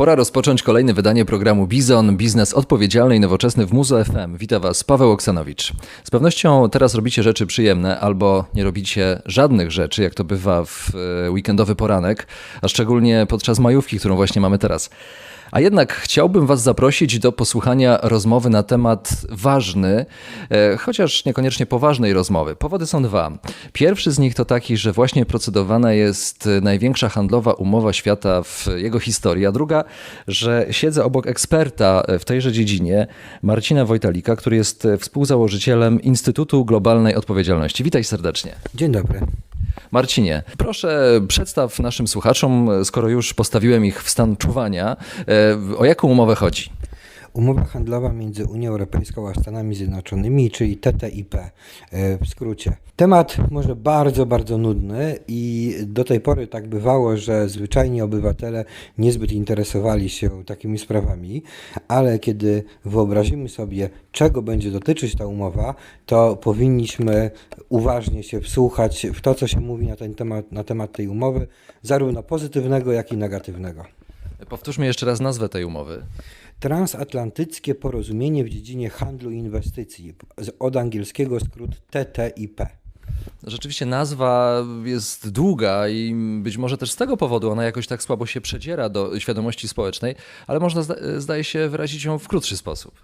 Pora rozpocząć kolejne wydanie programu Bizon, biznes odpowiedzialny i nowoczesny w Muzo FM. Witam Was, Paweł Oksanowicz. Z pewnością teraz robicie rzeczy przyjemne albo nie robicie żadnych rzeczy, jak to bywa w e, weekendowy poranek, a szczególnie podczas majówki, którą właśnie mamy teraz. A jednak chciałbym Was zaprosić do posłuchania rozmowy na temat ważny, e, chociaż niekoniecznie poważnej rozmowy. Powody są dwa. Pierwszy z nich to taki, że właśnie procedowana jest największa handlowa umowa świata w jego historii, a druga, że siedzę obok eksperta w tejże dziedzinie, Marcina Wojtalika, który jest współzałożycielem Instytutu Globalnej Odpowiedzialności. Witaj serdecznie. Dzień dobry. Marcinie, proszę przedstaw naszym słuchaczom, skoro już postawiłem ich w stan czuwania, e, o jaką umowę chodzi? Umowa handlowa między Unią Europejską a Stanami Zjednoczonymi, czyli TTIP e, w skrócie. Temat może bardzo, bardzo nudny i do tej pory tak bywało, że zwyczajni obywatele niezbyt interesowali się takimi sprawami, ale kiedy wyobrazimy sobie, czego będzie dotyczyć ta umowa, to powinniśmy uważnie się wsłuchać w to, co się mówi na ten temat, na temat tej umowy, zarówno pozytywnego, jak i negatywnego. Powtórzmy jeszcze raz nazwę tej umowy. Transatlantyckie porozumienie w dziedzinie handlu i inwestycji, od angielskiego skrót TTIP. Rzeczywiście nazwa jest długa i być może też z tego powodu ona jakoś tak słabo się przedziera do świadomości społecznej, ale można zda- zdaje się wyrazić ją w krótszy sposób.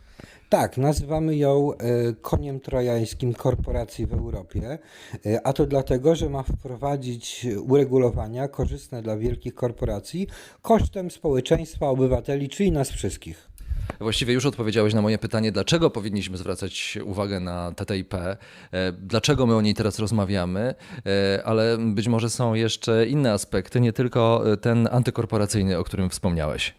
Tak, nazywamy ją e, koniem trojańskim korporacji w Europie, e, a to dlatego, że ma wprowadzić uregulowania korzystne dla wielkich korporacji kosztem społeczeństwa, obywateli, czyli nas wszystkich. Właściwie już odpowiedziałeś na moje pytanie, dlaczego powinniśmy zwracać uwagę na TTIP, e, dlaczego my o niej teraz rozmawiamy, ale być może są jeszcze inne aspekty, nie tylko ten antykorporacyjny, o którym wspomniałeś.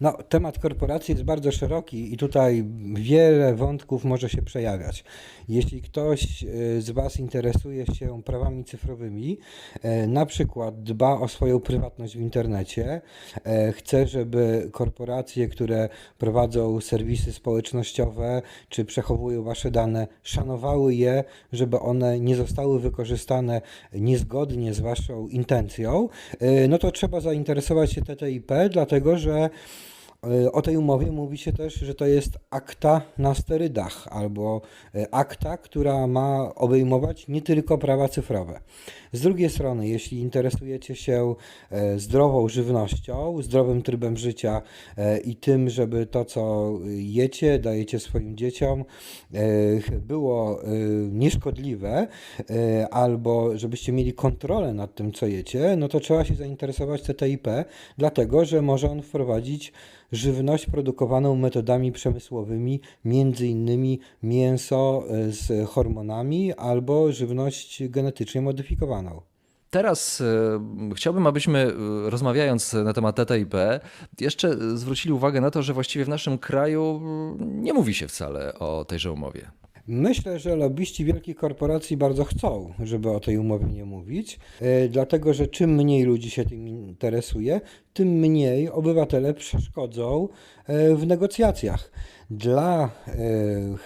No, temat korporacji jest bardzo szeroki i tutaj wiele wątków może się przejawiać. Jeśli ktoś e, z Was interesuje się prawami cyfrowymi, e, na przykład dba o swoją prywatność w internecie, e, chce, żeby korporacje, które prowadzą serwisy społecznościowe czy przechowują Wasze dane, szanowały je, żeby one nie zostały wykorzystane niezgodnie z Waszą intencją, no to trzeba zainteresować się TTIP, dlatego że O tej umowie mówi się też, że to jest akta na sterydach, albo e, akta, która ma obejmować nie tylko prawa cyfrowe. Z drugiej strony, jeśli interesujecie się e, zdrową żywnością, zdrowym trybem życia e, i tym, żeby to, co jecie, dajecie swoim dzieciom, e, było e, nieszkodliwe, e, albo żebyście mieli kontrolę nad tym, co jecie, no to trzeba się zainteresować TTIP, dlatego że może on wprowadzić żywność produkowaną metodami przemysłowymi, między innymi mięso e, z hormonami albo żywność genetycznie modyfikowaną. Teraz e, chciałbym, abyśmy e, rozmawiając na temat TTIP, jeszcze zwrócili uwagę na to, że właściwie w naszym kraju mm, nie mówi się wcale o tejże umowie. Myślę, że lobbyści wielkich korporacji bardzo chcą, żeby o tej umowie nie mówić, e, dlatego że czym mniej ludzi się tym interesuje, tym mniej obywatele przeszkodzą e, w negocjacjach. Dla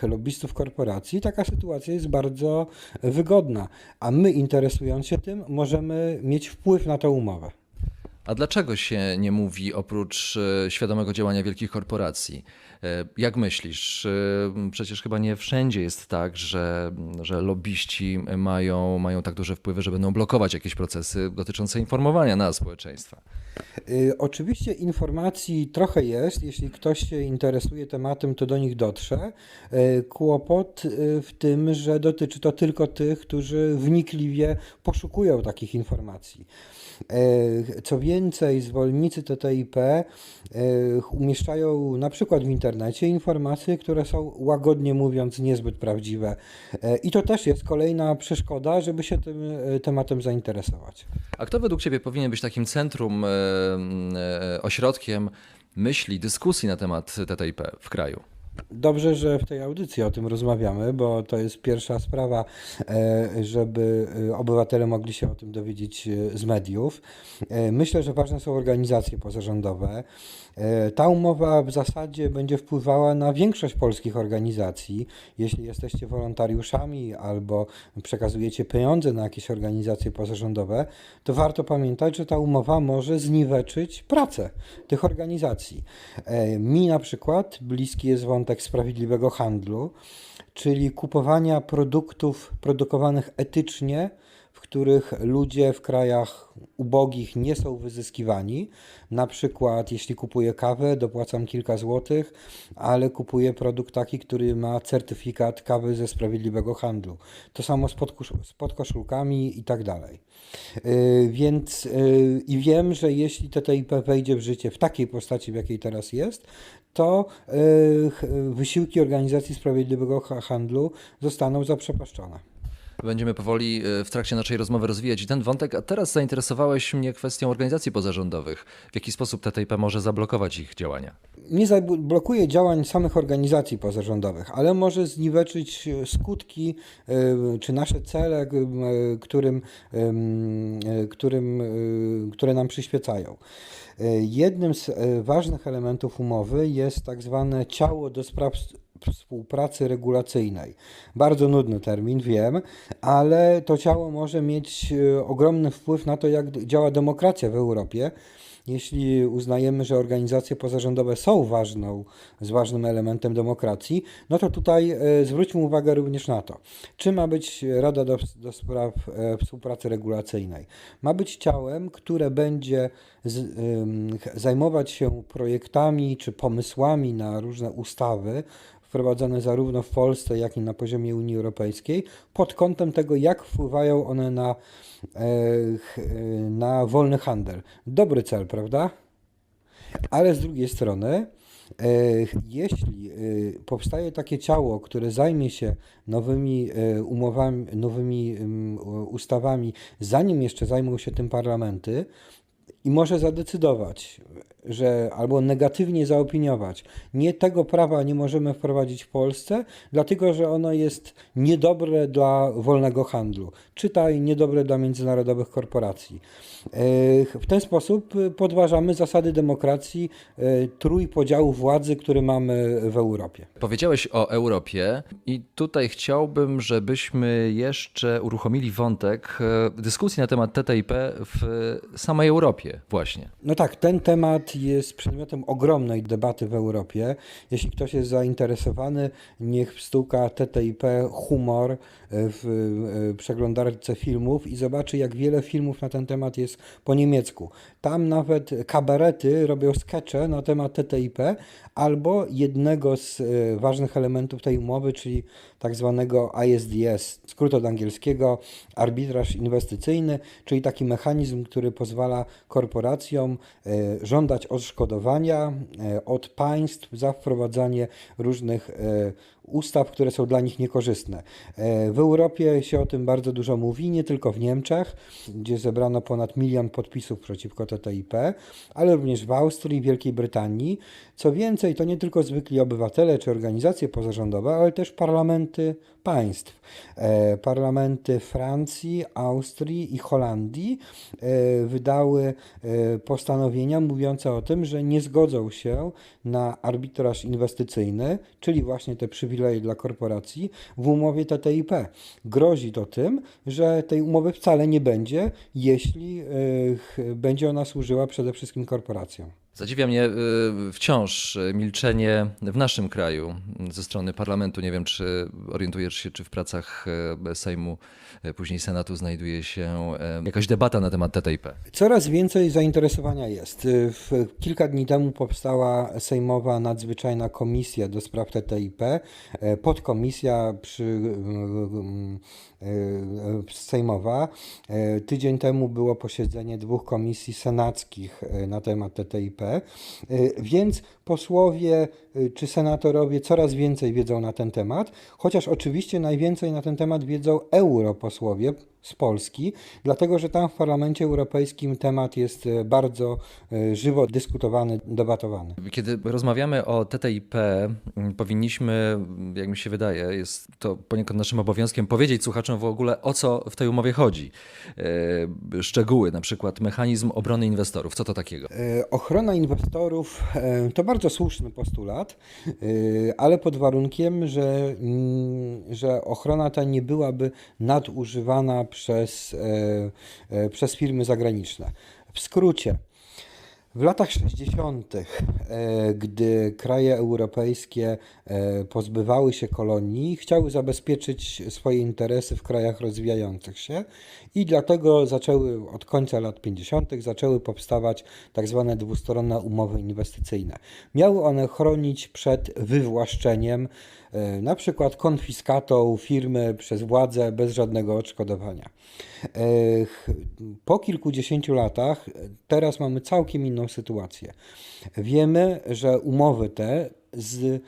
e, lobbystów korporacji taka sytuacja jest bardzo wygodna, a my interesując się tym możemy mieć wpływ na tę umowę. A dlaczego się nie mówi oprócz e, świadomego działania wielkich korporacji? E, Jak myślisz? E, Przecież chyba nie wszędzie jest tak, że, że lobbyści mają, mają tak duże wpływy, że będą blokować jakieś procesy dotyczące informowania nas, społeczeństwa. Oczywiście informacji trochę jest, jeśli ktoś się interesuje tematem, to do nich dotrze. Kłopot w tym, że dotyczy to tylko tych, którzy wnikliwie poszukują takich informacji. Y, Co więcej, zwolennicy TTIP y, umieszczają na przykład w internecie informacje, które są łagodnie mówiąc niezbyt prawdziwe. Y, I to też jest kolejna przeszkoda, żeby się tym tematem zainteresować. A kto według Ciebie powinien być takim centrum, e, e, ośrodkiem myśli, dyskusji na temat TTIP w kraju? Dobrze, że w tej audycji o tym rozmawiamy, bo to jest pierwsza sprawa, e, żeby e, obywatele mogli się o tym dowiedzieć e, z mediów. Myślę, że ważne są organizacje pozarządowe. Ta umowa w zasadzie będzie wpływała na większość polskich organizacji. Jeśli jesteście wolontariuszami albo przekazujecie pieniądze na jakieś organizacje pozarządowe, to warto pamiętać, że ta umowa może zniweczyć pracę tych organizacji. Mi na przykład bliski jest wątek sprawiedliwego handlu, czyli kupowania produktów produkowanych etycznie, w których ludzie w krajach ubogich nie są wyzyskiwani. Na przykład, jeśli kupuję kawę, dopłacam kilka złotych, ale kupuję produkt taki, który ma certyfikat kawy ze sprawiedliwego handlu. To samo z, z podkoszulkami i tak dalej. Yy, Więc yy, i wiem, że jeśli TTIP wejdzie w życie w takiej postaci, w jakiej teraz jest, to ch- wysiłki Organizacji Sprawiedliwego Ha- Handlu zostaną zaprzepaszczone. Będziemy powoli e, w trakcie naszej rozmowy rozwijać ten wątek, a teraz zainteresowałeś mnie kwestią organizacji pozarządowych. W jaki sposób TTIP może zablokować ich działania? nie zablokuje działań samych organizacji pozarządowych, ale może zniweczyć e, skutki czy nasze cele, którym, którym, które nam przyświecają. E, Jednym z e, ważnych elementów umowy jest tak zwane ciało do spraw współpracy regulacyjnej. Bardzo nudny termin, wiem, ale to ciało może mieć e, ogromny wpływ na to, jak działa demokracja w Europie. Jeśli uznajemy, że organizacje pozarządowe są ważną, z ważnym elementem demokracji, no to tutaj e, zwróćmy uwagę również na to, czy ma być Rada do, do Spraw e, Współpracy Regulacyjnej. Ma być ciałem, które będzie z, zajmować się projektami czy pomysłami na różne ustawy, wprowadzane zarówno w Polsce, jak i na poziomie Unii Europejskiej, pod kątem tego, jak wpływają one na, e, e, na wolny handel. Dobry cel, prawda? Ale z drugiej strony, e, jeśli powstaje takie ciało, które zajmie się nowymi umowami, nowymi ustawami, zanim jeszcze zajmą się tym parlamenty, i może zadecydować, że albo negatywnie zaopiniować, nie tego prawa nie możemy wprowadzić w Polsce, dlatego że ono jest niedobre dla wolnego handlu, czytaj niedobre dla międzynarodowych korporacji. E, W ten sposób podważamy zasady demokracji, e, trójpodziału władzy, który mamy w Europie. Powiedziałeś o Europie i tutaj chciałbym, żebyśmy jeszcze uruchomili wątek e, dyskusji na temat TTIP w samej Europie właśnie. No tak, ten temat jest przedmiotem ogromnej debaty w Europie. Jeśli ktoś jest zainteresowany, niech wstuka TTIP humor w e, przeglądarce filmów i zobaczy, jak wiele filmów na ten temat jest po niemiecku. Tam nawet kabarety robią skecze na temat TTIP albo jednego z e, ważnych elementów tej umowy, czyli tak zwanego ISDS, skrót od angielskiego arbitraż inwestycyjny, czyli taki mechanizm, który pozwala korporacjom e, odszkodowania e, od państw za wprowadzanie różnych e, ustaw, które są dla nich niekorzystne. E, W Europie się o tym bardzo dużo mówi, nie tylko w Niemczech, gdzie zebrano ponad milion podpisów przeciwko TTIP, ale również w Austrii, Wielkiej Brytanii. Co więcej, to nie tylko zwykli obywatele czy organizacje pozarządowe, ale też parlamenty państw. E, Parlamenty Francji, Austrii i Holandii e, wydały postanowienia mówiące o tym, że nie zgodzą się na arbitraż inwestycyjny, czyli właśnie te przywileje dla korporacji w umowie TTIP. Grozi to tym, że tej umowy wcale nie będzie, jeśli e, będzie ona służyła przede wszystkim korporacjom. Zadziwia mnie y, wciąż y, milczenie w naszym kraju ze strony parlamentu. Nie wiem, czy orientujesz się, czy w pracach y, Sejmu, y, później Senatu znajduje się y, jakaś debata na temat TTIP. Coraz więcej zainteresowania jest. W, kilka dni temu powstała Sejmowa Nadzwyczajna Komisja do spraw TTIP, e, podkomisja przy, e, e, sejmowa. E, Tydzień temu było posiedzenie dwóch komisji senackich e, na temat TTIP, więc posłowie czy senatorowie coraz więcej wiedzą na ten temat, chociaż oczywiście najwięcej na ten temat wiedzą europosłowie, z Polski, dlatego że tam w Parlamencie Europejskim temat jest e, bardzo e, żywo dyskutowany, debatowany. Kiedy rozmawiamy o TTIP, m, powinniśmy, m, jak mi się wydaje, jest to poniekąd naszym obowiązkiem powiedzieć słuchaczom w ogóle o co w tej umowie chodzi. E, Szczegóły, na przykład mechanizm obrony inwestorów. Co to takiego? Ochrona inwestorów to bardzo słuszny postulat, ale pod warunkiem, że, mm, że ochrona ta nie byłaby nadużywana przez, e, e, przez firmy zagraniczne. W skrócie, w latach 60., e, gdy kraje europejskie e, pozbywały się kolonii, chciały zabezpieczyć swoje interesy w krajach rozwijających się i dlatego zaczęły od końca lat 50. zaczęły powstawać tak zwane dwustronne umowy inwestycyjne. Miały one chronić przed wywłaszczeniem, e, na przykład konfiskatą firmy przez władzę bez żadnego odszkodowania. Po kilkudziesięciu latach teraz mamy całkiem inną sytuację. Wiemy, że umowy te z, e,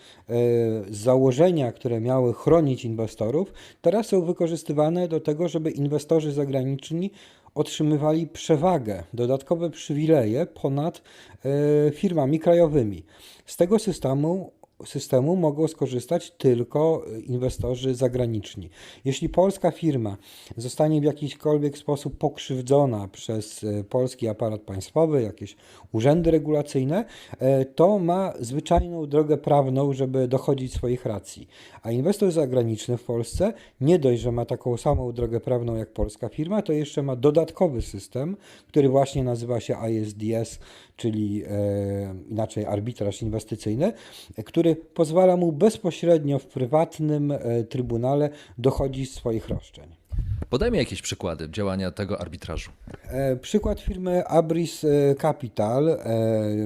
z założenia, które miały chronić inwestorów, teraz są wykorzystywane do tego, żeby inwestorzy zagraniczni otrzymywali przewagę, dodatkowe przywileje ponad e, firmami krajowymi. Z tego systemu systemu mogą skorzystać tylko e, inwestorzy zagraniczni. Jeśli polska firma zostanie w jakikolwiek sposób pokrzywdzona przez e, polski aparat państwowy, jakieś urzędy regulacyjne, e, to ma zwyczajną drogę prawną, żeby dochodzić swoich racji. A inwestor zagraniczny w Polsce nie dość, że ma taką samą drogę prawną jak polska firma, to jeszcze ma dodatkowy system, który właśnie nazywa się ISDS, czyli e, inaczej arbitraż inwestycyjny, e, który pozwala mu bezpośrednio w prywatnym e, trybunale dochodzić swoich roszczeń. Podajmy jakieś przykłady działania tego arbitrażu. E, Przykład firmy Abris e, Capital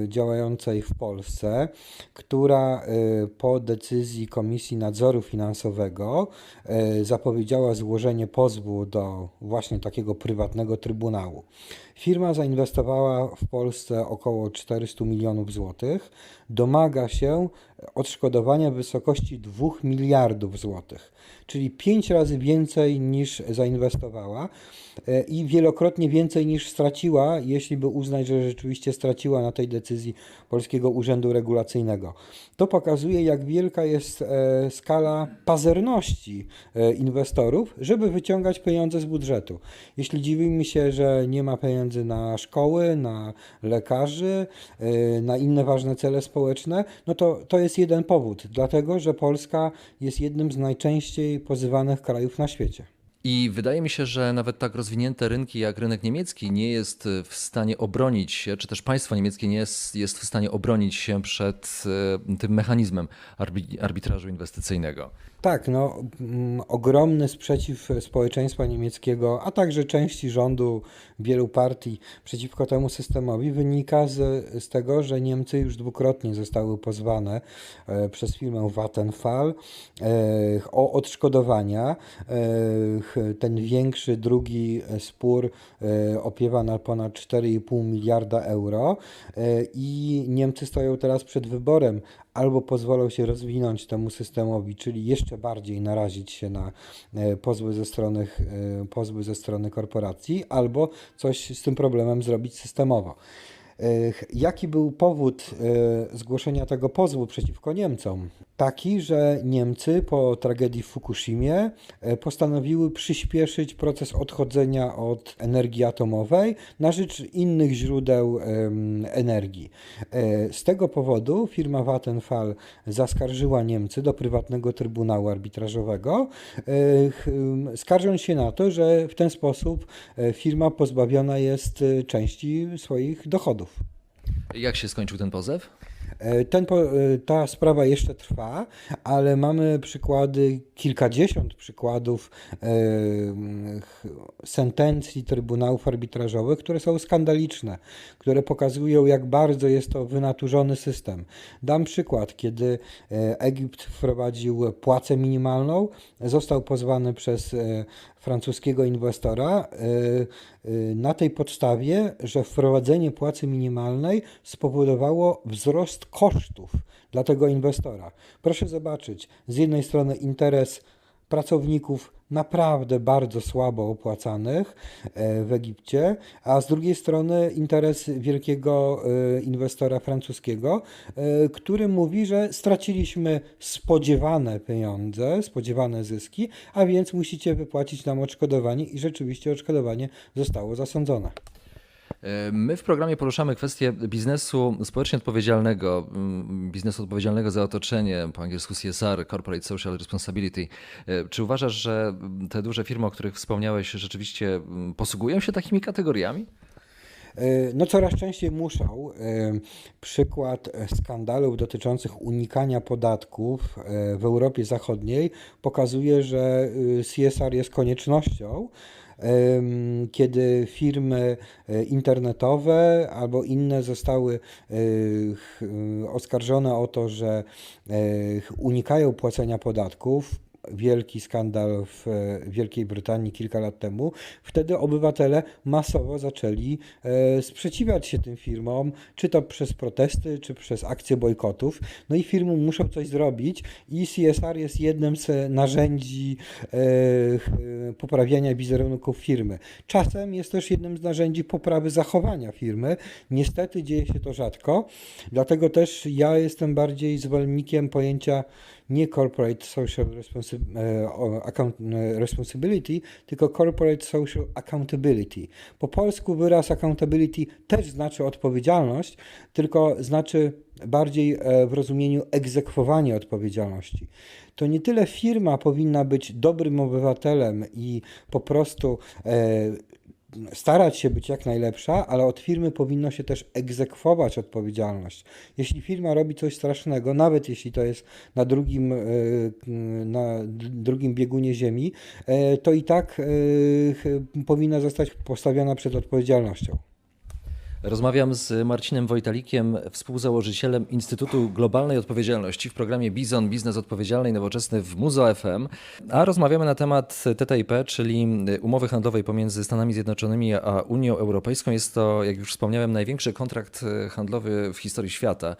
działającej w Polsce, która po decyzji Komisji Nadzoru Finansowego zapowiedziała złożenie pozwu do właśnie takiego prywatnego trybunału. Firma zainwestowała w Polsce około 400 milionów złotych, domaga się odszkodowania w wysokości 2 miliardów złotych, czyli 5 razy więcej niż zainwestowała i wielokrotnie więcej niż straciła, jeśli by uznać, że rzeczywiście straciła na tej decyzji Polskiego Urzędu Regulacyjnego. To pokazuje, jak wielka jest e, skala pazerności e, inwestorów, żeby wyciągać pieniądze z budżetu. Jeśli dziwimy się, że nie ma pieniędzy na szkoły, na lekarzy, e, na inne ważne cele społeczne, no to to jest jeden powód, dlatego że Polska jest jednym z najczęściej pozywanych krajów na świecie. I wydaje mi się, że nawet tak rozwinięte rynki jak rynek niemiecki nie jest w stanie obronić się, czy też państwo niemieckie nie jest, jest w stanie obronić się przed e, tym mechanizmem arbi- arbitrażu inwestycyjnego. Tak, no, mm, ogromny sprzeciw społeczeństwa niemieckiego, a także części rządu, wielu partii przeciwko temu systemowi wynika z, z tego, że Niemcy już dwukrotnie zostały pozwane e, przez firmę Vattenfall e, o odszkodowania. E, ten większy, drugi spór e, opiewa na ponad 4,5 miliarda euro e, i Niemcy stoją teraz przed wyborem, albo pozwolą się rozwinąć temu systemowi, czyli jeszcze bardziej narazić się na e, pozwy ze strony, e, pozwy ze strony korporacji, albo coś z tym problemem zrobić systemowo. E, Jaki był powód zgłoszenia tego pozwu przeciwko Niemcom? Taki, że Niemcy po tragedii w Fukushimie e, postanowiły przyspieszyć proces odchodzenia od energii atomowej na rzecz innych źródeł energii. E, Z tego powodu firma Vattenfall zaskarżyła Niemcy do prywatnego trybunału arbitrażowego, e, skarżąc się na to, że w ten sposób firma pozbawiona jest części swoich dochodów. Jak się skończył ten pozew? E, Ten, e, ta sprawa jeszcze trwa, ale mamy przykłady, kilkadziesiąt przykładów e, sentencji trybunałów arbitrażowych, które są skandaliczne, które pokazują, jak bardzo jest to wynaturzony system. Dam przykład, kiedy e, Egipt wprowadził płacę minimalną, został pozwany przez e, francuskiego inwestora e, na tej podstawie, że wprowadzenie płacy minimalnej spowodowało wzrost kosztów dla tego inwestora. Proszę zobaczyć, z jednej strony interes pracowników naprawdę bardzo słabo opłacanych e, w Egipcie, a z drugiej strony interes wielkiego e, inwestora francuskiego, e, który mówi, że straciliśmy spodziewane pieniądze, spodziewane zyski, a więc musicie wypłacić nam odszkodowanie i rzeczywiście odszkodowanie zostało zasądzone. My w programie poruszamy kwestię biznesu społecznie odpowiedzialnego, mm, biznesu odpowiedzialnego za otoczenie, po angielsku CSR, Corporate Social Responsibility. E, Czy uważasz, że te duże firmy, o których wspomniałeś, rzeczywiście mm, posługują się takimi kategoriami? E, No coraz częściej muszą. E, Przykład skandalów dotyczących unikania podatków w Europie Zachodniej pokazuje, że y, CSR jest koniecznością. Kiedy firmy e, internetowe albo inne zostały e, e, oskarżone o to, że unikają płacenia podatków, wielki skandal w e, Wielkiej Brytanii kilka lat temu, wtedy obywatele masowo zaczęli e, sprzeciwiać się tym firmom, czy to przez protesty, czy przez akcje bojkotów. No i firmy muszą coś zrobić i CSR jest jednym z narzędzi e, poprawiania wizerunku firmy. Czasem jest też jednym z narzędzi poprawy zachowania firmy. Niestety dzieje się to rzadko, dlatego też ja jestem bardziej zwolennikiem pojęcia nie corporate social responsi- e, account, e, responsibility, tylko corporate social accountability. Po polsku wyraz accountability też znaczy odpowiedzialność, tylko znaczy bardziej e, w rozumieniu egzekwowanie odpowiedzialności. To nie tyle firma powinna być dobrym obywatelem i po prostu starać się być jak najlepsza, ale od firmy powinno się też egzekwować odpowiedzialność. Jeśli firma robi coś strasznego, nawet jeśli to jest na drugim, e, na d- drugim biegunie ziemi, e, to i tak e, powinna zostać postawiona przed odpowiedzialnością. Rozmawiam z Marcinem Wojtalikiem, współzałożycielem Instytutu Globalnej Odpowiedzialności w programie Bizon Biznes Odpowiedzialny i Nowoczesny w Muzo FM, a rozmawiamy na temat TTIP, czyli umowy handlowej pomiędzy Stanami Zjednoczonymi a Unią Europejską. Jest to, jak już wspomniałem, największy kontrakt handlowy w historii świata.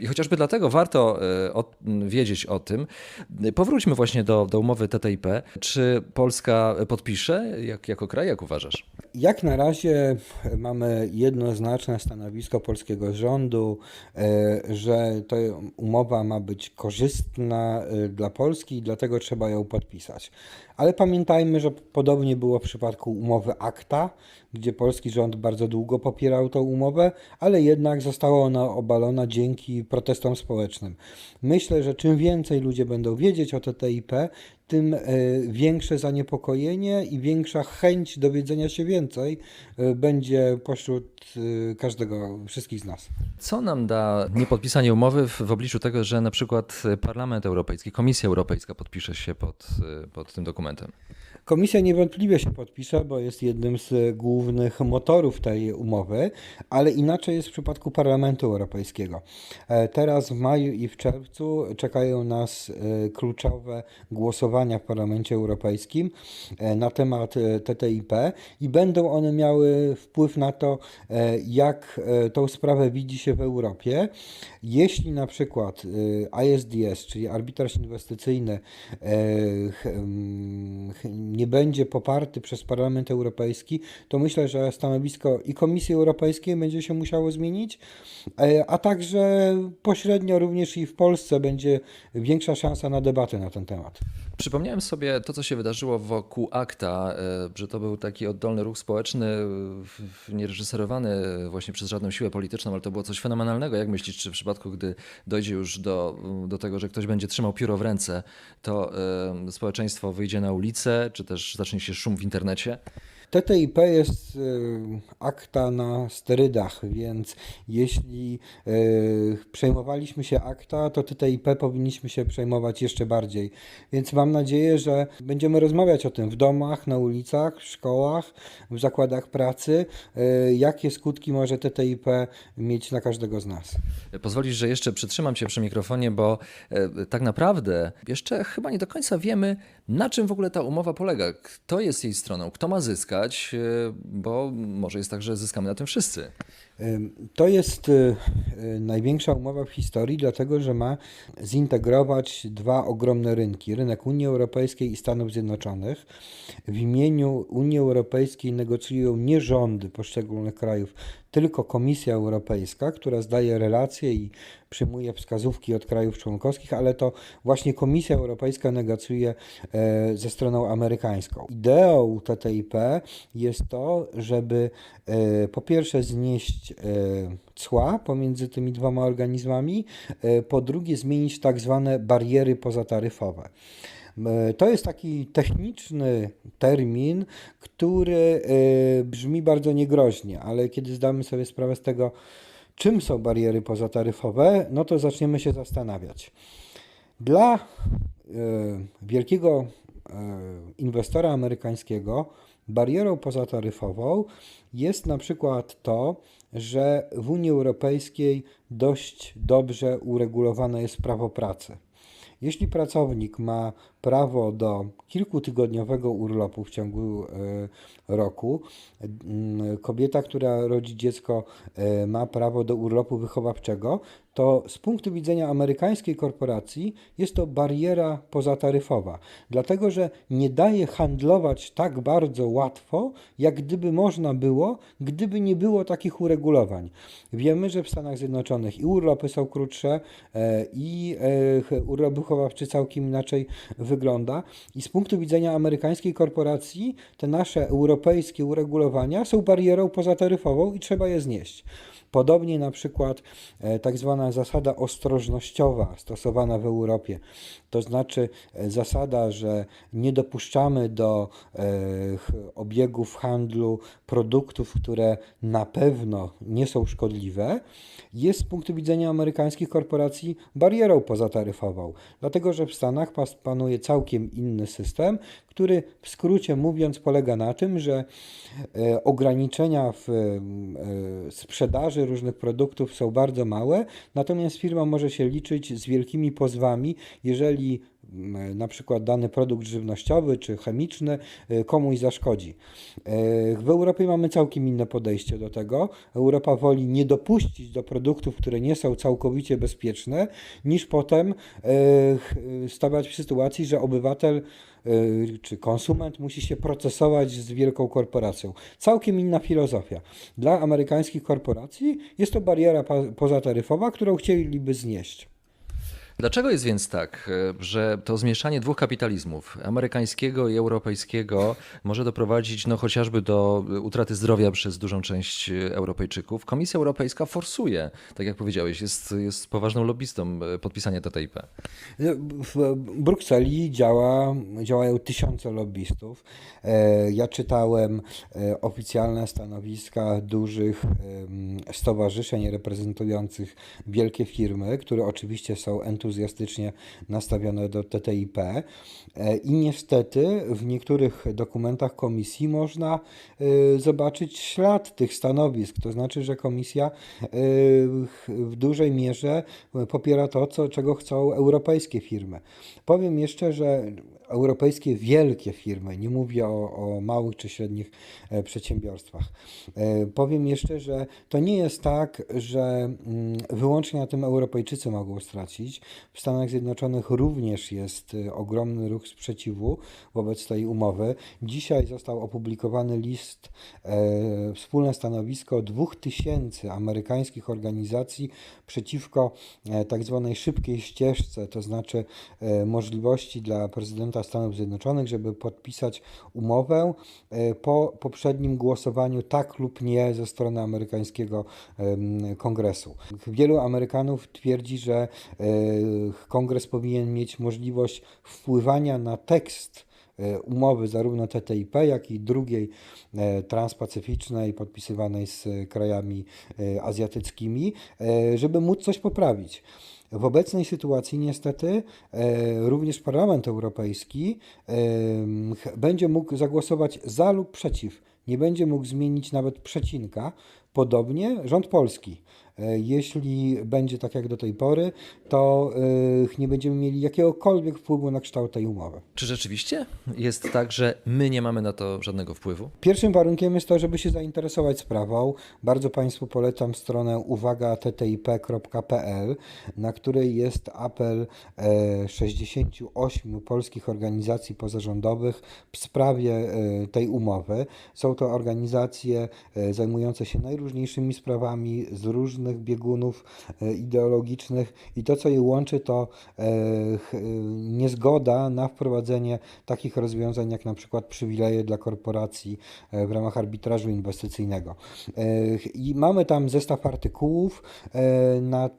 I chociażby dlatego warto e, wiedzieć o tym. Powróćmy właśnie do, do umowy TTIP. Czy Polska podpisze jak, jako kraj, jak uważasz? Jak na razie mamy jednoznaczne stanowisko polskiego rządu, e, że ta umowa ma być korzystna e, dla Polski i dlatego trzeba ją podpisać. Ale pamiętajmy, że podobnie było w przypadku umowy ACTA, gdzie polski rząd bardzo długo popierał tą umowę, ale jednak została ona obalona dzięki protestom społecznym. Myślę, że czym więcej ludzie będą wiedzieć o TTIP, tym e, większe zaniepokojenie i większa chęć dowiedzenia się więcej e, będzie pośród e, każdego, wszystkich z nas. Co nam da niepodpisanie umowy w, w obliczu tego, że na przykład Parlament Europejski, Komisja Europejska podpisze się pod, pod tym dokumentem? Komisja niewątpliwie się podpisze, bo jest jednym z głównych motorów tej umowy, ale inaczej jest w przypadku Parlamentu Europejskiego. E, Teraz w maju i w czerwcu czekają nas e, kluczowe głosowania w Parlamencie Europejskim e, na temat TTIP i będą one miały wpływ na to, jak tą sprawę widzi się w Europie. Jeśli na przykład ISDS, czyli arbitraż inwestycyjny, nie będzie poparty przez Parlament Europejski, to myślę, że stanowisko i Komisji Europejskiej będzie się musiało zmienić, e, a także pośrednio również i w Polsce będzie większa szansa na debatę na ten temat. Przypomniałem sobie to, co się wydarzyło wokół akta, e, że to był taki oddolny ruch społeczny, w- niereżyserowany właśnie przez żadną siłę polityczną, ale to było coś fenomenalnego. Jak myślisz, czy w przypadku, gdy dojdzie już do, do tego, że ktoś będzie trzymał pióro w ręce, to e, społeczeństwo wyjdzie na ulicę, czy też zacznie się szum w internecie? TTIP jest y, akta na sterydach, więc jeśli y, przejmowaliśmy się akta, to TTIP powinniśmy się przejmować jeszcze bardziej. Więc mam nadzieję, że będziemy rozmawiać o tym w domach, na ulicach, w szkołach, w zakładach pracy, y, jakie skutki może TTIP mieć na każdego z nas. Pozwolisz, że jeszcze przytrzymam Cię przy mikrofonie, bo e, tak naprawdę jeszcze chyba nie do końca wiemy, na czym w ogóle ta umowa polega. Kto jest jej stroną, kto ma zyskać, e, bo może jest tak, że zyskamy na tym wszyscy. To jest y, y, największa umowa w historii, dlatego że ma zintegrować dwa ogromne rynki: rynek Unii Europejskiej i Stanów Zjednoczonych. W imieniu Unii Europejskiej negocjują nie rządy poszczególnych krajów, tylko Komisja Europejska, która zdaje relacje i przyjmuje wskazówki od krajów członkowskich, ale to właśnie Komisja Europejska negocjuje e, ze stroną amerykańską. Ideą TTIP jest to, żeby e, po pierwsze znieść e, cła pomiędzy tymi dwoma organizmami, e, po drugie zmienić tak zwane bariery pozataryfowe. E, To jest taki techniczny termin, który brzmi bardzo niegroźnie, ale kiedy zdamy sobie sprawę z tego, czym są bariery pozataryfowe, no to zaczniemy się zastanawiać. Dla wielkiego inwestora amerykańskiego barierą pozataryfową jest na przykład to, że w Unii Europejskiej dość dobrze uregulowane jest prawo pracy. Jeśli pracownik ma prawo do kilkutygodniowego urlopu w ciągu e, roku, m, kobieta, która rodzi dziecko, e, ma prawo do urlopu wychowawczego, to z punktu widzenia amerykańskiej korporacji jest to bariera pozataryfowa, dlatego że nie daje handlować tak bardzo łatwo, jak gdyby można było, gdyby nie było takich uregulowań. Wiemy, że w Stanach Zjednoczonych i urlopy są krótsze, e, i urlop wychowawczy całkiem inaczej wygląda. I z punktu widzenia amerykańskiej korporacji, te nasze europejskie uregulowania są barierą pozataryfową i trzeba je znieść. Podobnie na przykład e, tak zwana zasada ostrożnościowa stosowana w Europie, to znaczy e, zasada, że nie dopuszczamy do e, ch- obiegu w handlu produktów, które na pewno nie są szkodliwe, jest z punktu widzenia amerykańskich korporacji barierą pozataryfową, dlatego że w Stanach panuje całkiem inny system, który w skrócie mówiąc polega na tym, że ograniczenia w e, sprzedaży różnych produktów są bardzo małe, natomiast firma może się liczyć z wielkimi pozwami, jeżeli na przykład dany produkt żywnościowy czy chemiczny e, komuś zaszkodzi. E, W Europie mamy całkiem inne podejście do tego. Europa woli nie dopuścić do produktów, które nie są całkowicie bezpieczne, niż potem e, stawiać w sytuacji, że obywatel e, czy konsument musi się procesować z wielką korporacją. Całkiem inna filozofia. Dla amerykańskich korporacji jest to bariera pozataryfowa, którą chcieliby znieść. Dlaczego jest więc tak, e, że to zmieszanie dwóch kapitalizmów, amerykańskiego i europejskiego, może doprowadzić no, chociażby do utraty zdrowia przez dużą część e, Europejczyków? Komisja Europejska forsuje, tak jak powiedziałeś, jest, jest poważną lobbystą e, podpisania TTIP. W Brukseli działa, działają tysiące lobbystów. E, Ja czytałem e, oficjalne stanowiska dużych stowarzyszeń reprezentujących wielkie firmy, które oczywiście są entuzjastycznie nastawione do TTIP. E, I niestety w niektórych dokumentach komisji można e, zobaczyć ślad tych stanowisk. To znaczy, że komisja e, w dużej mierze popiera to, co, czego chcą europejskie firmy. Powiem jeszcze, że europejskie wielkie firmy, nie mówię o, o małych czy średnich e, przedsiębiorstwach. E, Powiem jeszcze, że to nie jest tak, że mm, wyłącznie na tym Europejczycy mogą stracić. W Stanach Zjednoczonych również jest e, ogromny ruch sprzeciwu wobec tej umowy. Dzisiaj został opublikowany list, wspólne stanowisko 2000 amerykańskich organizacji przeciwko tak zwanej szybkiej ścieżce, to znaczy możliwości dla prezydenta Stanów Zjednoczonych, żeby podpisać umowę e, po poprzednim głosowaniu tak lub nie ze strony amerykańskiego kongresu. Wielu Amerykanów twierdzi, że e, kongres powinien mieć możliwość wpływania na tekst e, umowy zarówno TTIP, jak i drugiej transpacyficznej podpisywanej z krajami azjatyckimi, żeby móc coś poprawić. W obecnej sytuacji niestety e, również Parlament Europejski e, będzie mógł zagłosować za lub przeciw. Nie będzie mógł zmienić nawet przecinka. Podobnie rząd polski. E, Jeśli będzie tak jak do tej pory, to e, nie będziemy mieli jakiegokolwiek wpływu na kształt tej umowy. Czy rzeczywiście jest tak, że my nie mamy na to żadnego wpływu? Pierwszym warunkiem jest to, żeby się zainteresować sprawą. Bardzo Państwu polecam stronę uwaga.ttip.pl, na której jest apel e, 68 polskich organizacji pozarządowych w sprawie e, tej umowy. Są to organizacje e, zajmujące się najróżniejszymi sprawami z różnych biegunów e, ideologicznych i to, co je łączy, to e, e, niezgoda na wprowadzenie takich rozwiązań, jak na przykład przywileje dla korporacji w ramach arbitrażu inwestycyjnego. I mamy tam zestaw artykułów na,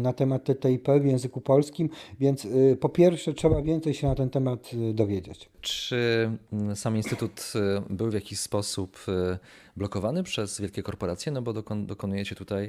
na temat TTIP w języku polskim, więc po pierwsze trzeba więcej się na ten temat dowiedzieć. Czy mm, sam Instytut był w jakiś sposób blokowany przez wielkie korporacje? No bo dokon, dokonujecie tutaj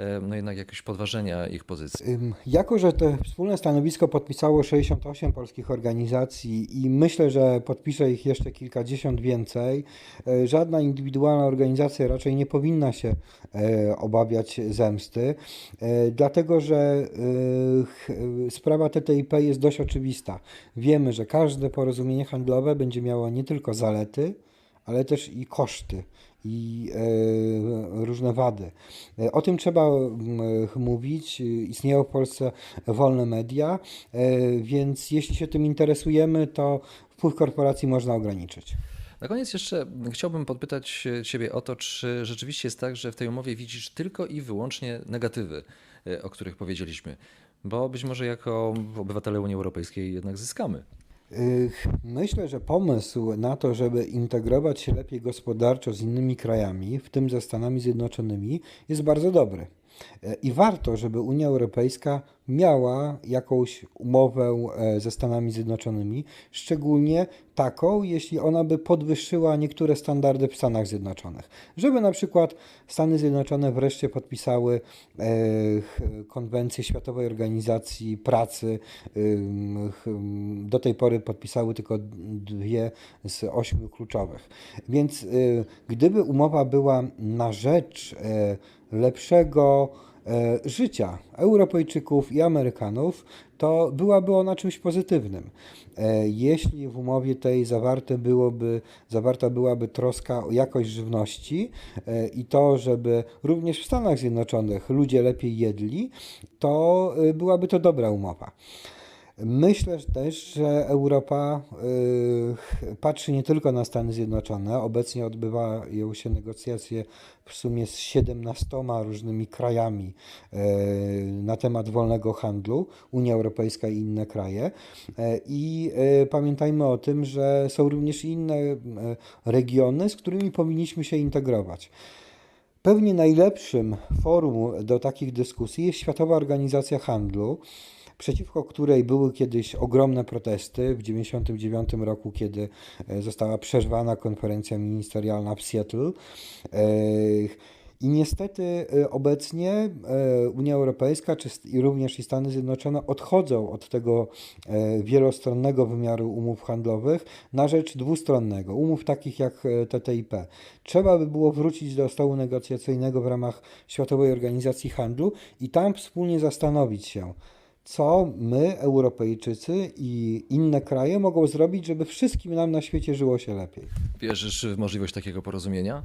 y, no jednak jakiegoś podważenia ich pozycji. Jako, że to wspólne stanowisko podpisało 68 polskich organizacji i myślę, że podpisze ich jeszcze kilkadziesiąt więcej, e, żadna indywidualna organizacja raczej nie powinna się e, obawiać zemsty, e, dlatego że e, e, sprawa TTIP jest dość oczywista. Wiemy, że każde porozumienie handlowe będzie miało nie tylko zalety, ale też i koszty i e, różne wady. E, O tym trzeba mówić. Istnieją w Polsce wolne media, e, więc jeśli się tym interesujemy, to wpływ korporacji można ograniczyć. Na koniec jeszcze chciałbym podpytać Ciebie o to, czy rzeczywiście jest tak, że w tej umowie widzisz tylko i wyłącznie negatywy, o których powiedzieliśmy, bo być może jako obywatele Unii Europejskiej jednak zyskamy. Myślę, że pomysł na to, żeby integrować się lepiej gospodarczo z innymi krajami, w tym ze Stanami Zjednoczonymi, jest bardzo dobry. E, I warto, żeby Unia Europejska miała jakąś umowę e, ze Stanami Zjednoczonymi, szczególnie taką, jeśli ona by podwyższyła niektóre standardy w Stanach Zjednoczonych. Żeby na przykład Stany Zjednoczone wreszcie podpisały e, konwencję Światowej Organizacji Pracy. Do tej pory podpisały tylko dwie z ośmiu kluczowych. Więc gdyby umowa była na rzecz lepszego e, życia Europejczyków i Amerykanów, to byłaby ona czymś pozytywnym. E, Jeśli w umowie tej zawarte byłoby, zawarta byłaby troska o jakość żywności e, i to, żeby również w Stanach Zjednoczonych ludzie lepiej jedli, to byłaby to dobra umowa. Myślę też, że Europa y, patrzy nie tylko na Stany Zjednoczone. Obecnie odbywają się negocjacje w sumie z 17 różnymi krajami y, na temat wolnego handlu, Unia Europejska i inne kraje. Y, I pamiętajmy o tym, że są również inne regiony, z którymi powinniśmy się integrować. Pewnie najlepszym forum do takich dyskusji jest Światowa Organizacja Handlu, przeciwko której były kiedyś ogromne protesty w 1999 roku, kiedy e, została przerwana konferencja ministerialna w Seattle. E, I niestety e, obecnie Unia Europejska czy również i Stany Zjednoczone odchodzą od tego wielostronnego wymiaru umów handlowych na rzecz dwustronnego, umów takich jak TTIP. Trzeba by było wrócić do stołu negocjacyjnego w ramach Światowej Organizacji Handlu i tam wspólnie zastanowić się, co my, Europejczycy i inne kraje mogą zrobić, żeby wszystkim nam na świecie żyło się lepiej. Wierzysz w możliwość takiego porozumienia?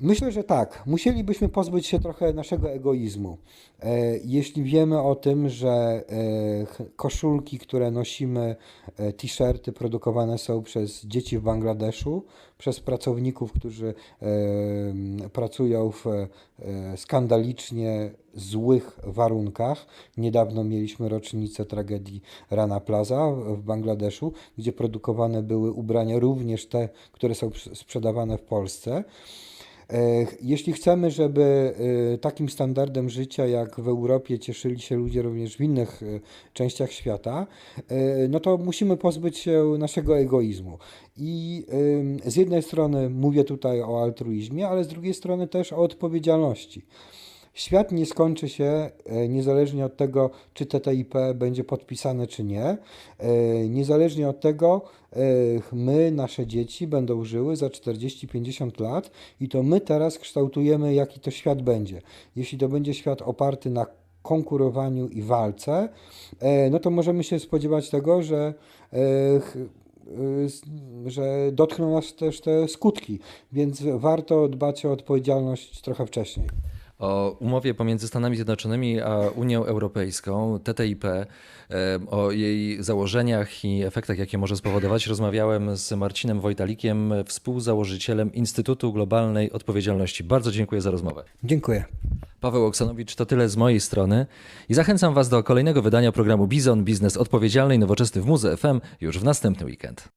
Myślę, że tak. Musielibyśmy pozbyć się trochę naszego egoizmu. E, Jeśli wiemy o tym, że e, koszulki, które nosimy, e, t-shirty produkowane są przez dzieci w Bangladeszu, przez pracowników, którzy pracują w skandalicznie złych warunkach. Niedawno mieliśmy rocznicę tragedii Rana Plaza w Bangladeszu, gdzie produkowane były ubrania również te, które są sprzedawane w Polsce. Jeśli chcemy, żeby e, takim standardem życia jak w Europie cieszyli się ludzie również w innych e, częściach świata, e, no to musimy pozbyć się naszego egoizmu. I z jednej strony mówię tutaj o altruizmie, ale z drugiej strony też o odpowiedzialności. Świat nie skończy się e, niezależnie od tego, czy TTIP będzie podpisane, czy nie. E, Niezależnie od tego, e, my, nasze dzieci będą żyły za 40-50 lat i to my teraz kształtujemy, jaki to świat będzie. Jeśli to będzie świat oparty na konkurowaniu i walce, no to możemy się spodziewać tego, że, że dotkną nas też te skutki, więc warto dbać o odpowiedzialność trochę wcześniej. O umowie pomiędzy Stanami Zjednoczonymi a Unią Europejską, TTIP, o jej założeniach i efektach, jakie może spowodować, rozmawiałem z Marcinem Wojtalikiem, współzałożycielem Instytutu Globalnej Odpowiedzialności. Bardzo dziękuję za rozmowę. Dziękuję. Paweł Oksanowicz, to tyle z mojej strony i zachęcam Was do kolejnego wydania programu Bizon Biznes Odpowiedzialny i Nowoczesny w Muze FM już w następny weekend.